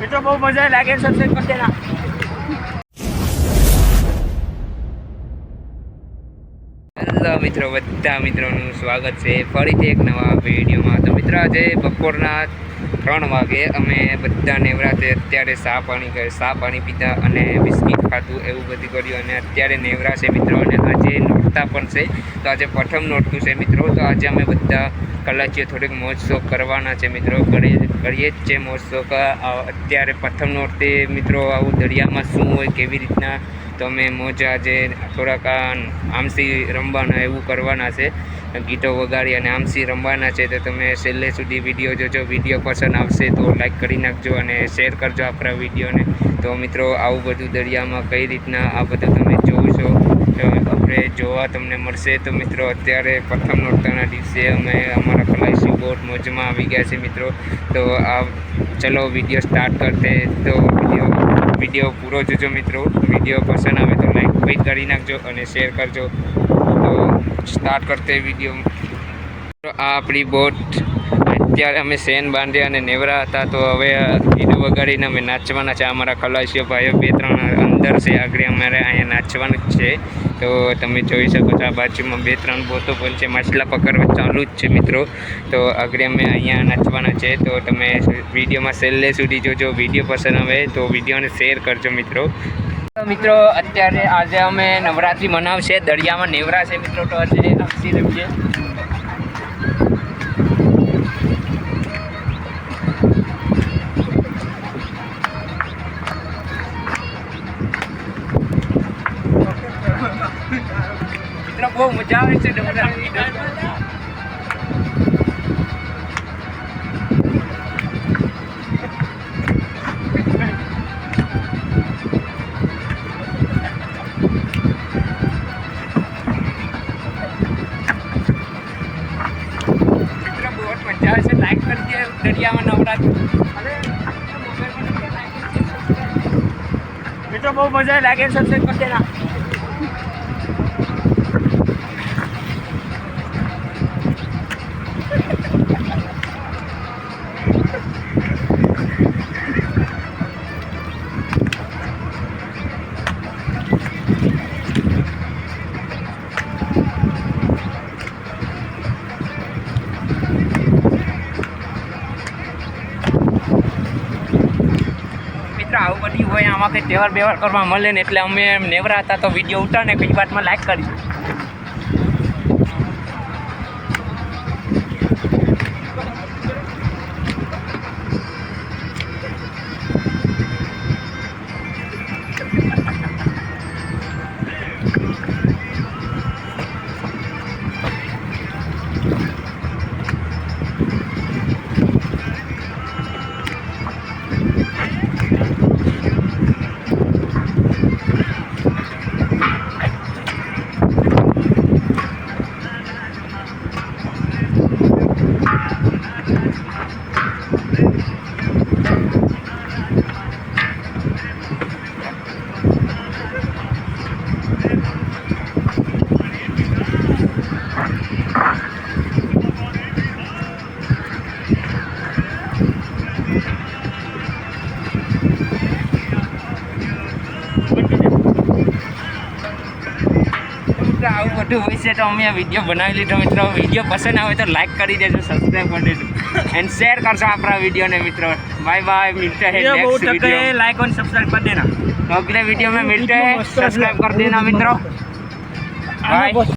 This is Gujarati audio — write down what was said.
મિત્રો, બહુ મજા લાગે સબસ્ક્રાઈબ કરી દેના મિત્રો, બધા મિત્રોનું સ્વાગત છે. ફરીથી એક નવા વિડીયોમાં. તો મિત્રો, આજે બપોરના ત્રણ વાગે અમે બધા નેવરાતે અત્યારે સા પાણી સા પાણી પીધા અને બિસ્કિટ ખાધું, એવું બધું કર્યું અને અત્યારે નેવરા છે મિત્રો અને આજે નોરતા પણ છે. તો આજે પ્રથમ નોરતું છે મિત્રો. તો આજે અમે બધા કલાચીઓ થોડીક મોજ શોખ કરવાના છે મિત્રો. કરીએ જ છે મોજ શોખ. અત્યારે પ્રથમ નોરતે મિત્રો આવું દરિયામાં શું હોય, કેવી રીતના, તો અમે મોજ આજે થોડાક આમસી રમવાના, એવું કરવાના છે. ગીતો વગાડી અને આમસી રમવાના છે, તો તમે છેલ્લે સુધી વીડિયો જોજો. વીડિયો પસંદ આવશે તો લાઈક કરી નાખજો અને શેર કરજો આપણા વિડીયોને. તો મિત્રો, આવું બધું દરિયામાં કઈ રીતના આ બધું તમે જોશો, તો આપણે જોવા તમને મળશે. તો મિત્રો, અત્યારે પ્રથમ નોરતાના દિવસે અમે અમારા ખલાસી બોટ મોજમાં આવી ગયા છે મિત્રો. તો આ ચલો વીડિયો સ્ટાર્ટ કરતે, તો વીડિયો વીડિયો પૂરો જોજો મિત્રો. વીડિયો પસંદ આવે તો લાઈક કરી નાખજો અને શેર કરજો. સ્ટાર્ટ કરતે વીડિયો આ આપણી બોટ અત્યારે અમે સેન બાંધ્યા અને નેવરા હતા, તો હવે ગીત વગાડીને અમે નાચવાના છે. અમારા ખલાસીઓ ભાઈઓ બે ત્રણ અંદર છે, આગળ અમારે અહીંયા નાચવાનું જ છે. તો તમે જોઈ શકો છો, આ બાજુમાં બે ત્રણ બોતો પણ છે. માછલા પકડવા ચાલુ જ છે મિત્રો. તો આગળ અમે અહીંયા નાચવાના છે. તો તમે વિડીયોમાં છેલ્લે સુધી જોજો. વીડિયો પસંદ આવે તો વિડીયોને શેર કરજો મિત્રો. મિત્રો, અત્યારે આજે અમે નવરાત્રી મનાવશે. દરિયામાં નેવરા છે મિત્રો, તો આજે આપસી રહ્યું છે. મિત્રો, બહુ મજા આવે છે નવરાત્રિ. દરિયામાં નવરાત્રિ મિત્રો બહુ મજા લાગે સબસ્ક્રાઈબ કરી દેના હોય, આમાં કંઈ તહેવાર બેવાર કરવા મળે ને એટલે અમે એમ નેવરા હતા તો વીડિયો ઉતારને કંઈક કઈ વાતમાં લાઈક કરી આવું ખોટું હોય છે તો અમે આ વીડિયો બનાવી લીધો મિત્રો. વીડિયો પસંદ આવે તો લાઈક કરી દેજો સબસ્ક્રાઈબ કરી દેજો. એન્ડ શેર કરશો આપણા વિડીયોને મિત્રો. બાય બાય મિલતે હે next video like on subscribe કરી દેના. અગલે વીડિયો મેં મિલતે હે સબસ્ક્રાઈબ કરી દેના મિત્રો. બાય